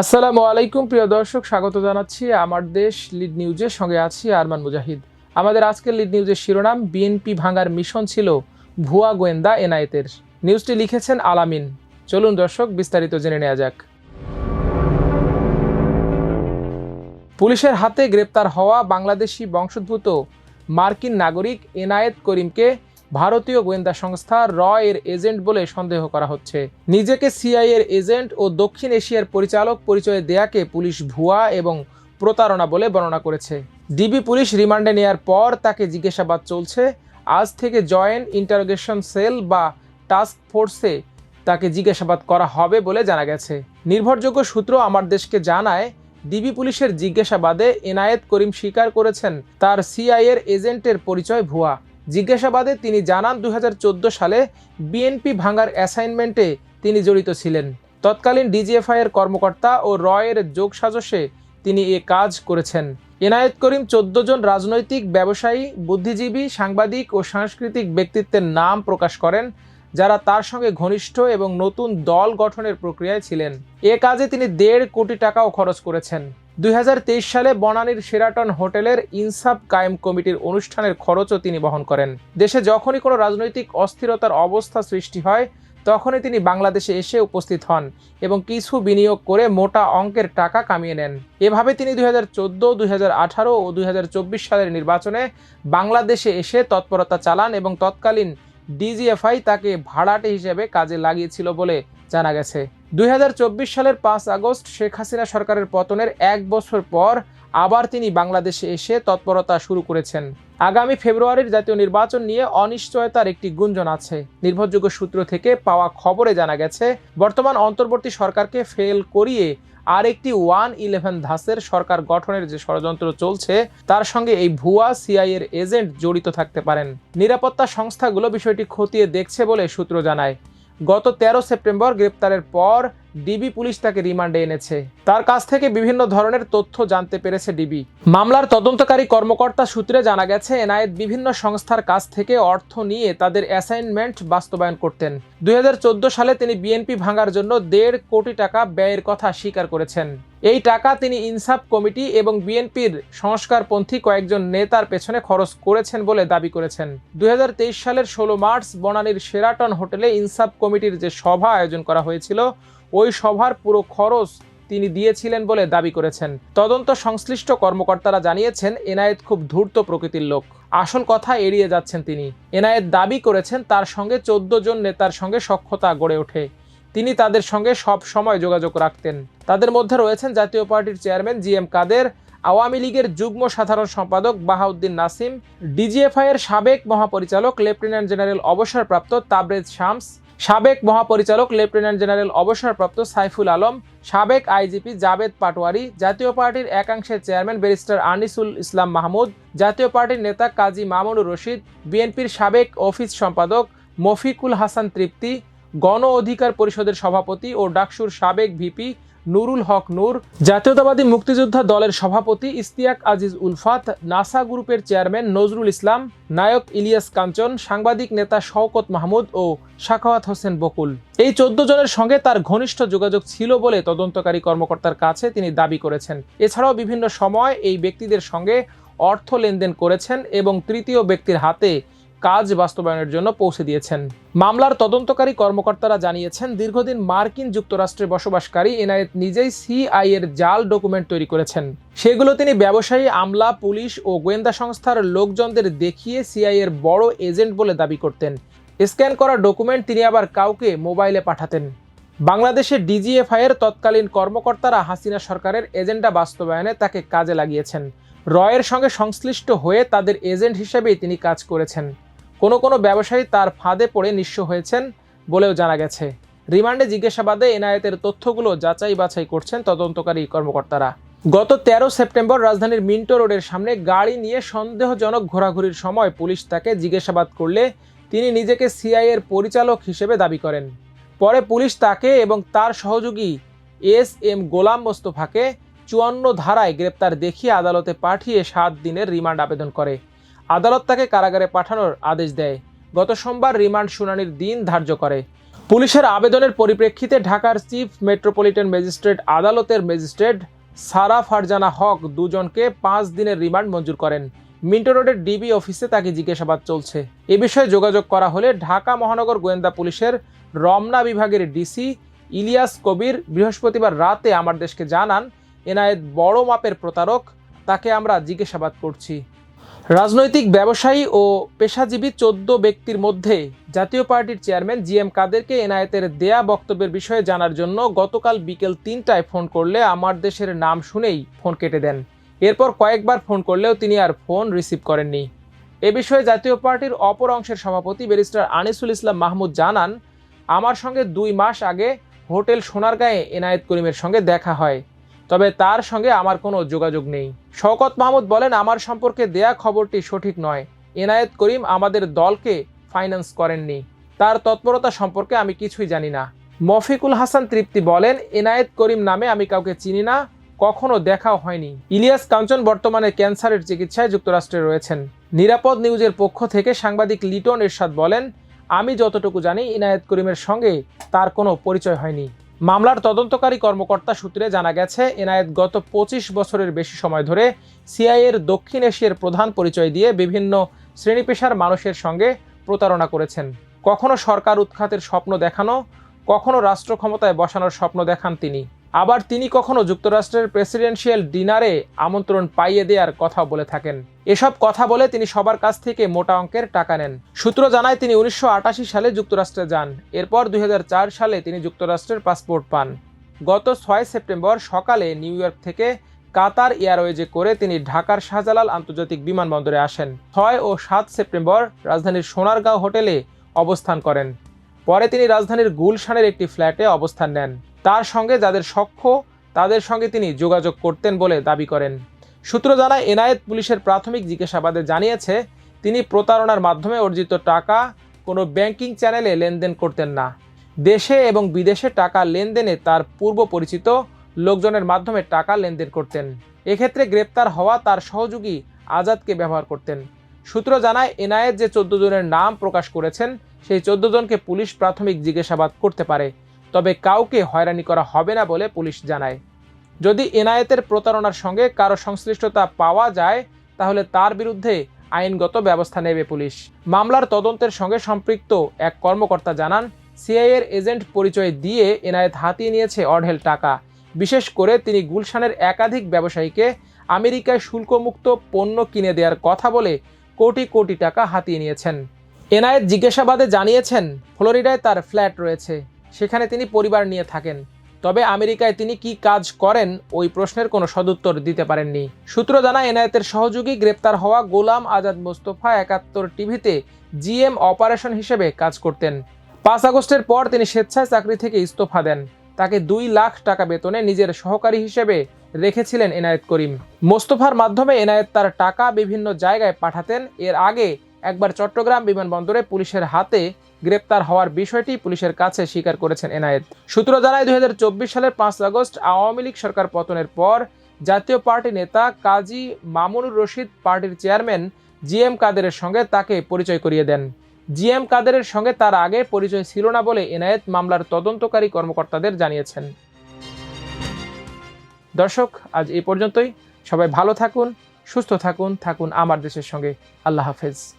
আসসালামু আলাইকুম, প্রিয় দর্শক। স্বাগত জানাচ্ছি আমার দেশ লিড নিউজের সঙ্গে আছি আরমান মুজাহিদ। আমাদের আজকের লিড নিউজের শিরোনাম, বিএনপি ভাঙার মিশন ছিল ভুয়া গোয়েন্দা এনায়েতের নিউজটি লিখেছেন আলামিন। চলুন দর্শক, বিস্তারিত জেনে নেওয়া যাক। পুলিশের হাতে গ্রেপ্তার হওয়া বাংলাদেশি বংশোদ্ভূত মার্কিন নাগরিক এনায়েত করিমকে ভারতীয় গোয়েন্দা সংস্থা র এর এজেন্ট বলে সন্দেহ করা হচ্ছে। নিজেকে সিআই এর এজেন্ট ও দক্ষিণ এশিয়ার পরিচালক পরিচয় দেয়াকে পুলিশ ভুয়া এবং প্রতারণা বলে বর্ণনা করেছে। ডিবি পুলিশ রিমান্ডে নেয়ার পর তাকে জিজ্ঞাসাবাদ চলছে। আজ থেকে জয়েন্ট ইন্টারোগেশন সেল বা টাস্ক ফোর্সে তাকে জিজ্ঞাসাবাদ করা হবে বলে জানা গেছে। নির্ভরযোগ্য সূত্র আমার দেশকে জানায়, ডিবি পুলিশের জিজ্ঞাসাবাদে এনায়েত করিম স্বীকার করেছেন, তার সিআইয়ের এজেন্টের পরিচয় ভুয়া। জিজ্ঞাসাবাদে তিনি জানান দু হাজার চোদ্দ সালে বিএনপি ভাঙার অ্যাসাইনমেন্টে তিনি জড়িত ছিলেন। তৎকালীন ডিজিএফআই এর কর্মকর্তা ও রয়ের যোগসাজশে তিনি এ কাজ করেছেন। এনায়েত করিম চোদ্দ জন রাজনৈতিক ব্যবসায়ী, বুদ্ধিজীবী, সাংবাদিক ও সাংস্কৃতিক ব্যক্তিত্বের নাম প্রকাশ করেন, যারা তার সঙ্গে ঘনিষ্ঠ এবং নতুন দল গঠনের প্রক্রিয়ায় ছিলেন। এ কাজে তিনি দেড় কোটি টাকাও খরচ করেছেন। দুই হাজার তেইশ সালে বনানীর সেরাটন হোটেলের ইনসাফ কায়েম কমিটির অনুষ্ঠানের খরচও তিনি বহন করেন। দেশে যখনই কোনো রাজনৈতিক অস্থিরতার অবস্থা সৃষ্টি হয়, তখনই তিনি বাংলাদেশে এসে উপস্থিত হন এবং কিছু বিনিয়োগ করে মোটা অঙ্কের টাকা কামিয়ে নেন। এভাবে তিনি দুই হাজার চোদ্দ ও দুই হাজার চব্বিশ সালের নির্বাচনে বাংলাদেশে এসে তৎপরতা চালান এবং তৎকালীন ডিজিএফআই তাকে ভাড়াটে হিসেবে কাজে লাগিয়েছিল বলে জানা গেছে। দুই হাজার চব্বিশ সালের পাঁচ আগস্ট শেখ হাসিনা সরকারের পতনের এক বছর পর আবার তিনি বাংলাদেশে এসে তৎপরতা শুরু করেছেন। আগামী ফেব্রুয়ারির জাতীয় নির্বাচন নিয়ে অনিশ্চয়তার একটি গুঞ্জন আছে। নির্ভরযোগ্য সূত্র থেকে পাওয়া খবরে জানা গেছে, বর্তমান অন্তর্বর্তী সরকারকে ফেল করিয়ে আরেকটি ওয়ান ইলেভেন ধাসের সরকার গঠনের যে ষড়যন্ত্র চলছে, তার সঙ্গে এই ভুয়া সিআই এর এজেন্ট জড়িত থাকতে পারেন। নিরাপত্তা সংস্থাগুলো বিষয়টি খতিয়ে দেখছে বলে সূত্র জানায়। গত তেরো সেপ্টেম্বর গ্রেপ্তারের পর ডিবি পুলিশ তাকে রিমান্ডে এনেছে। তার কাছ থেকে বিভিন্ন ধরনের তথ্য জানতে পেরেছে ডিবি। মামলার তদন্তকারী কর্মকর্তা সূত্রে জানা গেছে, এনায়েত বিভিন্ন সংস্থার কাছ থেকে অর্থ নিয়ে তাদের অ্যাসাইনমেন্ট বাস্তবায়ন করতেন। দুই সালে তিনি বিএনপি ভাঙার জন্য দেড় কোটি টাকা ব্যয়ের কথা স্বীকার করেছেন। এই টাকা তিনি ইনসাফ কমিটি এবং বিএনপির সংস্কারপন্থী কয়েকজন নেতার পেছনে খরচ করেছেন বলে দাবি করেছেন। দুই হাজার তেইশ সালের ষোলো মার্চ বনানীর সেরাটন হোটেলে ইনসাফ কমিটির যে সভা আয়োজন করা হয়েছিল ওই সভার পুরো খরচ তিনি দিয়েছিলেন বলে দাবি করেছেন। তদন্ত সংশ্লিষ্ট কর্মকর্তারা জানিয়েছেন, এনায়েত খুব ধূর্ত প্রকৃতির লোক। আসল কথা এড়িয়ে যাচ্ছেন তিনি। এনায়েত দাবি করেছেন, তার সঙ্গে চোদ্দ জন নেতার সঙ্গে সক্ষতা গড়ে ওঠে। তিনি তাদের সঙ্গে সব সময় যোগাযোগ রাখতেন। তাদের মধ্যে রয়েছেন জাতীয় পার্টির chairman G M Kader, Awami লীগের যুগ্ম সাধারণ সম্পাদক বাহাউদ্দিন নাসিম ডিজিএফআই এর সাবেক মহাপরিচালক লেফটেন্যান্ট জেনারেল অবসরপ্রাপ্ত তাবরেজ শামস সাবেক মহাপরিচালক, লেফটেন্যান্ট জেনারেল অবসরপ্রাপ্ত সাইফুল আলম, সাবেক আইজিপি জাবেদ পাটোয়ারি, জাতীয় পার্টির একাংশের চেয়ারম্যান ব্যারিস্টার আনিসুল ইসলাম মাহমুদ, জাতীয় পার্টির নেতা কাজী মামুনুর রশিদ, বিএনপির সাবেক অফিস সম্পাদক মফিকুল হাসান তৃপ্তি, গণ অধিকার পরিষদের সভাপতি ও ডাকসুর সাবেক ভিপি নুরুল হক নূর, জাতীয়তাবাদী মুক্তিযোদ্ধা দলের সভাপতি ইস্তিয়াক আজিজ উলফাত নাসা গ্রুপের চেয়ারম্যান নজরুল ইসলাম, নায়ক ইলিয়াস কাঞ্চন, সাংবাদিক নেতা শওকত মাহমুদ ও শাখাওয়াত হোসেন বকুল। এই চোদ্দ জনের সঙ্গে তার ঘনিষ্ঠ যোগাযোগ ছিল বলে তদন্তকারী কর্মকর্তার কাছে তিনি দাবি করেছেন। এছাড়াও বিভিন্ন সময় এই ব্যক্তিদের সঙ্গে অর্থ লেনদেন করেছেন এবং তৃতীয় ব্যক্তির হাতে কাজ বাস্তবায়নের জন্য পৌঁছে দিয়েছেন। মামলার তদন্তকারী কর্মকর্তারা জানিয়েছেন, দীর্ঘদিন মার্কিন যুক্তরাষ্ট্রে বসবাসকারী এনায়েত নিজেই সিআই এর জাল ডকুমেন্ট তৈরি করেছেন। সেগুলো তিনি ব্যবসায়ী, আমলা, পুলিশ ও গোয়েন্দা সংস্থার লোকজনদের দেখিয়ে সিআই এর বড় এজেন্ট বলে দাবি করতেন। স্ক্যান করা ডকুমেন্ট তিনি আবার কাউকে মোবাইলে পাঠাতেন। বাংলাদেশে ডিজিএফআই এর তৎকালীন কর্মকর্তারা হাসিনা সরকারের এজেন্ডা বাস্তবায়নে তাকে কাজে লাগিয়েছেন। রয়ের সঙ্গে সংশ্লিষ্ট হয়ে তাদের এজেন্ট হিসেবেই তিনি কাজ করেছেন। কোনো কোনো ব্যবসায়ী তার ফাঁদে পড়ে নিঃস্ব হয়েছেন বলেও জানা গেছে। রিমান্ডে জিজ্ঞাসাবাদে এনায়েতের তথ্যগুলো যাচাই বাছাই করছেন তদন্তকারী কর্মকর্তারা। গত তেরো সেপ্টেম্বর রাজধানীর মিন্টো রোডের সামনে গাড়ি নিয়ে সন্দেহজনক ঘোরাঘুরির সময় পুলিশ তাকে জিজ্ঞাসাবাদ করলে তিনি নিজেকে সিআই এর পরিচালক হিসেবে দাবি করেন। পরে পুলিশ তাকে এবং তার সহযোগী এস এম গোলাম মোস্তফাকে চুয়ান্ন ধারায় গ্রেপ্তার দেখিয়ে আদালতে পাঠিয়ে সাত দিনের রিমান্ড আবেদন করে। আদালত তাকে কারাগারে পাঠানোর আদেশ দেয়। গত সোমবার রিমান্ড শুনানির দিন ধার্য করে। পুলিশের আবেদনের পরিপ্রেক্ষিতে ঢাকার চিফ মেট্রোপলিটন ম্যাজিস্ট্রেট আদালতের ম্যাজিস্ট্রেট সারা ফারজানা হক দুজনকে পাঁচ দিনের রিমান্ড মঞ্জুর করেন। মিন্টো রোডের ডিবি অফিসে তাকে জিজ্ঞাসাবাদ চলছে। এ বিষয়ে যোগাযোগ করা হলে ঢাকা মহানগর গোয়েন্দা পুলিশের রমনা বিভাগের ডিসি ইলিয়াস কবির বৃহস্পতিবার রাতে আমার দেশকে জানান, এনায়েত বড় মাপের প্রতারক, তাকে আমরা জিজ্ঞাসাবাদ করছি। রাজনৈতিক ব্যবসায়ী ও পেশাজীবী চোদ্দ ব্যক্তির মধ্যে জাতীয় পার্টির চেয়ারম্যান জি এম কাদেরকে এনায়েতের দেয়া বক্তব্যের বিষয়ে জানার জন্য গতকাল বিকেল তিনটায় ফোন করলে আমার দেশের নাম শুনেই ফোন কেটে দেন। এরপর কয়েকবার ফোন করলেও তিনি আর ফোন রিসিভ করেননি। এ বিষয়ে জাতীয় পার্টির অপর অংশের সভাপতি ব্যারিস্টার আনিসুল ইসলাম মাহমুদ জানান, আমার সঙ্গে দুই মাস আগে হোটেল সোনারগাঁয়ে এনায়েত করিমের সঙ্গে দেখা হয়। তবে তার সঙ্গে আমার কোনো যোগাযোগ নেই। শওকত মাহমুদ বলেন, আমার সম্পর্কে দেয়া খবরটি সঠিক নয়। এনায়েত করিম আমাদের দলকে ফাইন্যান্স করেননি। তার তৎপরতা সম্পর্কে আমি কিছুই জানি না। মফিকুল হাসান তৃপ্তি বলেন, এনায়েত করিম নামে আমি কাউকে চিনি না, কখনো দেখাও হয়নি। ইলিয়াস কাঞ্চন বর্তমানে ক্যান্সারের চিকিৎসায় যুক্তরাষ্ট্রে রয়েছেন। নিরাপদ নিউজের পক্ষ থেকে সাংবাদিক লিটন এরশাদ বলেন, আমি যতটুকু জানি ইনায়েত করিমের সঙ্গে তার কোনো পরিচয় হয়নি। মামলার তদন্তকারী কর্মকর্তা সূত্রে জানা গেছে, এনায়েত গত পঁচিশ বছরের বেশি সময় ধরে সিআইয়ের দক্ষিণ এশিয়ার প্রধান পরিচয় দিয়ে বিভিন্ন শ্রেণীপেশার মানুষের সঙ্গে প্রতারণা করেছেন। কখনো সরকার উৎখাতের স্বপ্ন দেখানো, কখনো রাষ্ট্র ক্ষমতায় বসানোর স্বপ্ন দেখান তিনি। আবার তিনি কখনো যুক্তরাষ্ট্রের প্রেসিডেন্সিয়াল ডিনারে আমন্ত্রণ পাইয়ে দেওয়ার কথা বলে থাকেন। এসব কথা বলে তিনি সবার কাছ থেকে মোটা অঙ্কের টাকা নেন। সূত্র জানায়, তিনি উনিশশো আটাশি সালে যুক্তরাষ্ট্রে যান। এরপর দু হাজার চার সালে তিনি যুক্তরাষ্ট্রের পাসপোর্ট পান। গত ছয় সেপ্টেম্বর সকালে নিউ ইয়র্ক থেকে কাতার এয়ারওয়েজে করে তিনি ঢাকার শাহজালাল আন্তর্জাতিক বিমানবন্দরে আসেন। ছয় ও সাত সেপ্টেম্বর রাজধানীর সোনারগাঁও হোটেলে অবস্থান করেন। পরে তিনি রাজধানীর গুলশানের একটি ফ্ল্যাটে অবস্থান নেন। তার সঙ্গে যাদের সখ্য, তাদের সঙ্গে তিনি যোগাযোগ করতেন বলে দাবি করেন। সূত্র জানায়, এনায়েত পুলিশের প্রাথমিক জিজ্ঞাসাবাদে জানিয়েছে, তিনি প্রতারণার মাধ্যমে অর্জিত টাকা কোনো ব্যাংকিং চ্যানেলে লেনদেন করতেন না। দেশে এবং বিদেশে টাকা লেনদেনে তার পূর্ব পরিচিত লোকজনের মাধ্যমে টাকা লেনদেন করতেন। এক্ষেত্রে গ্রেপ্তার হওয়া তার সহযোগী আজাদকে ব্যবহার করতেন। সূত্র জানায়, এনায়েত যে চোদ্দ জনের নাম প্রকাশ করেছেন, সেই চোদ্দ জনকে পুলিশ প্রাথমিক জিজ্ঞাসাবাদ করতে পারে। তবে কাউকে হয়রানি করা হবে না বলে পুলিশ জানায়। যদি এনায়েতের প্রতারণার সঙ্গে কারও সংশ্লিষ্টতা পাওয়া যায়, তাহলে তার বিরুদ্ধে আইনগত ব্যবস্থা নেবে পুলিশ। মামলার তদন্তের সঙ্গে সম্পৃক্ত এক কর্মকর্তা জানান সিআইএর এজেন্ট পরিচয় দিয়ে এনায়েত হাতিয়ে নিয়েছে অঢেল টাকা। বিশেষ করে তিনি গুলশানের একাধিক ব্যবসায়ীকে আমেরিকায় শুল্কমুক্ত পণ্য কিনে দেওয়ার কথা বলে কোটি কোটি টাকা হাতিয়ে নিয়েছেন। এনায়েত জিজ্ঞাসাবাদে জানিয়েছেন, ফ্লোরিডায় তার ফ্ল্যাট রয়েছে। সেখানে তিনি পরিবার নিয়ে থাকেন। তবে আমেরিকায় তিনি কি কাজ করেন, ওই প্রশ্নের কোনো সদুত্তর দিতে পারেননি। সূত্র জানা এনায়েতের সহযোগী গ্রেপ্তার হওয়া গোলাম আজাদ মোস্তফা একাত্তর টিভিতে জিএম অপারেশন হিসেবে কাজ করতেন। পাঁচ আগস্টের পর তিনি স্বেচ্ছায় চাকরি থেকে ইস্তফা দেন। তাকে দুই লাখ টাকা বেতনে নিজের সহকারী হিসেবে রেখেছিলেন এনায়েত করিম। মোস্তফার মাধ্যমে এনায়েত তার টাকা বিভিন্ন জায়গায় পাঠাতেন। এর আগে একবার চট্টগ্রাম বিমানবন্দরে পুলিশের হাতে গ্রেপ্তার হওয়ার বিষয়টি পুলিশের কাছে স্বীকার করেছেন এনায়েত। সূত্র জানায়, দুই হাজার চব্বিশ সালের পাঁচ আগস্ট আওয়ামী লীগ সরকার পতনের পর জাতীয় পার্টি নেতা কাজী মামুনুর রশিদ পার্টির চেয়ারম্যান জি এম কাদেরের সঙ্গে তাকে পরিচয় করিয়ে দেন। জি এম কাদেরের সঙ্গে তার আগে পরিচয় ছিল না বলে এনায়েত মামলার তদন্তকারী কর্মকর্তাদের জানিয়েছেন। দর্শক, আজ এই পর্যন্তই। সবাই ভালো থাকুন, সুস্থ থাকুন থাকুন আমার দেশের সঙ্গে। আল্লাহ হাফেজ।